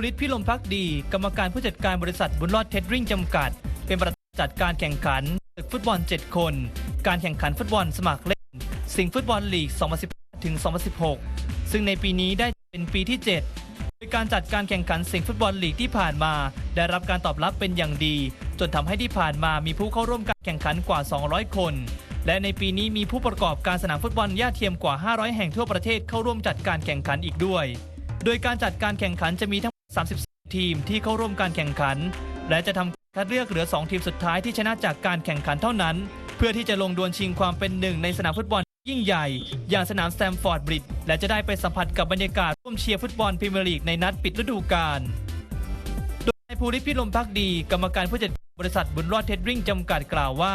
ภูริศพิลมพักดี กรรมการผู้จัดการบริษัทบุญรอดเทดริ่งจำกัด เป็นประธานจัดการแข่งขันศึกฟุตบอล 7 คน การแข่งขันฟุตบอลสมัครเล่น สิงห์ฟุตบอลลีก 2015ถึง 2016 ซึ่งในปีนี้ได้เป็นปีที่ 7 โดยการจัดการแข่งขันสิงห์ฟุตบอลลีกที่ผ่านมา ได้รับการตอบรับเป็นอย่างดี จนทำให้ที่ผ่านมามีผู้เข้าร่วมการแข่งขันกว่า 200 คน และในปีนี้มีผู้ประกอบการสนามฟุตบอลย่าเทียมกว่า 500 แห่งทั่วประเทศเข้าร่วมจัดการแข่งขันอีกด้วย โดยการจัดการแข่งขันจะมีทั้ง 34 ทีมที่เข้าร่วมการแข่งขัน และจะทำคัดเลือกเหลือ 2 ทีมสุดท้ายที่ชนะจากการแข่งขันเท่านั้น เพื่อที่จะลงดวลชิงความเป็นหนึ่งในสนามฟุตบอลยิ่งใหญ่ อย่างสนามสแตมฟอร์ดบริดจ์และจะได้ไปสัมผัสกับบรรยากาศร่วมเชียร์ฟุตบอลพรีเมียร์ลีกในนัดปิดฤดูกาลโดยนายภูริพิลมพักดี กรรมการผู้จัดบริษัทบุญรอดเทดริ่งจำกัดกล่าวว่า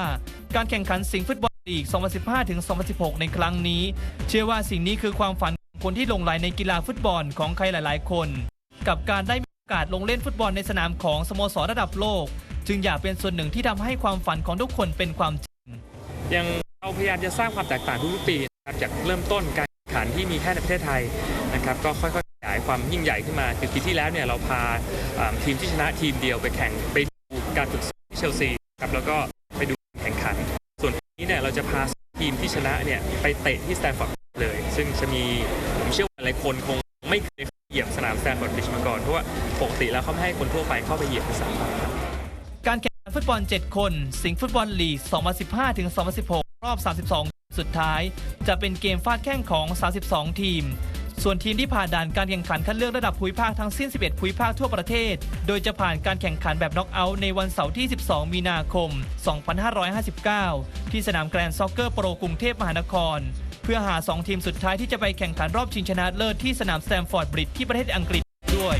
การแข่งขันสิงห์ฟุตบอลลีก 2015ถึง2016 ในครั้งนี้ เชื่อว่าสิ่งนี้คือความฝันของคนที่ลงไหลในกีฬาฟุตบอลของใครหลาย ๆ คน กับการได้มีโอกาสลงเล่นฟุตบอลในสนามของสโมสรระดับโลก จึงอยากเป็นส่วนหนึ่งที่ทำให้ความฝันของทุกคนเป็นความจริงยังเราพยายามจะสร้างความแตกต่างทุกๆปีนะครับจากเริ่มต้นการแข่งขันที่มีแค่ในประเทศไทยนะครับก็ค่อยๆขยายความยิ่งใหญ่ขึ้นมาคือปีที่แล้วเนี่ยเราพาทีมที่ชนะทีมเดียวไปแข่งไปดูการฝึกซ้อมที่เชลซีครับแล้วก็ไปดูแข่งขัน ส่วนนี้เนี่ยเราจะพาทีมที่ชนะเนี่ยไปเตะที่สแตนฟอร์ดเลย ซึ่งจะมีผมเชื่อว่าหลายคนคงไม่เคยามแตนฟอร์ดบริดจ์มาก่อนเพราะว่าปกติแล้วเขาไม่ให้คนทั่วไปเข้าไปเหยียบในสนามครับการแข่งขันฟุตบอล 7 คน สิงห์ฟุตบอลลีก 2015ถึง2016 รอบ 32 สุดท้าย จะเป็นเกมฟาดแข้งของ 32 ทีม ส่วนทีมที่ผ่านด่านการแข่งขันคัดเลือกระดับภูมิภาคทั้งสิ้น 11 ภูมิภาคทั่วประเทศ โดยจะผ่านการแข่งขันแบบน็อกเอาท์ในวันเสาร์ที่ 12 มีนาคม 2559 ที่สนามแกรนด์ซ็อกเกอร์โปรกรุงเทพมหานคร เพื่อหา 2 ทีมสุดท้ายที่จะไปแข่งขันรอบชิงชนะเลิศที่สนามสแตมฟอร์ดบริดจ์ที่ประเทศอังกฤษด้วย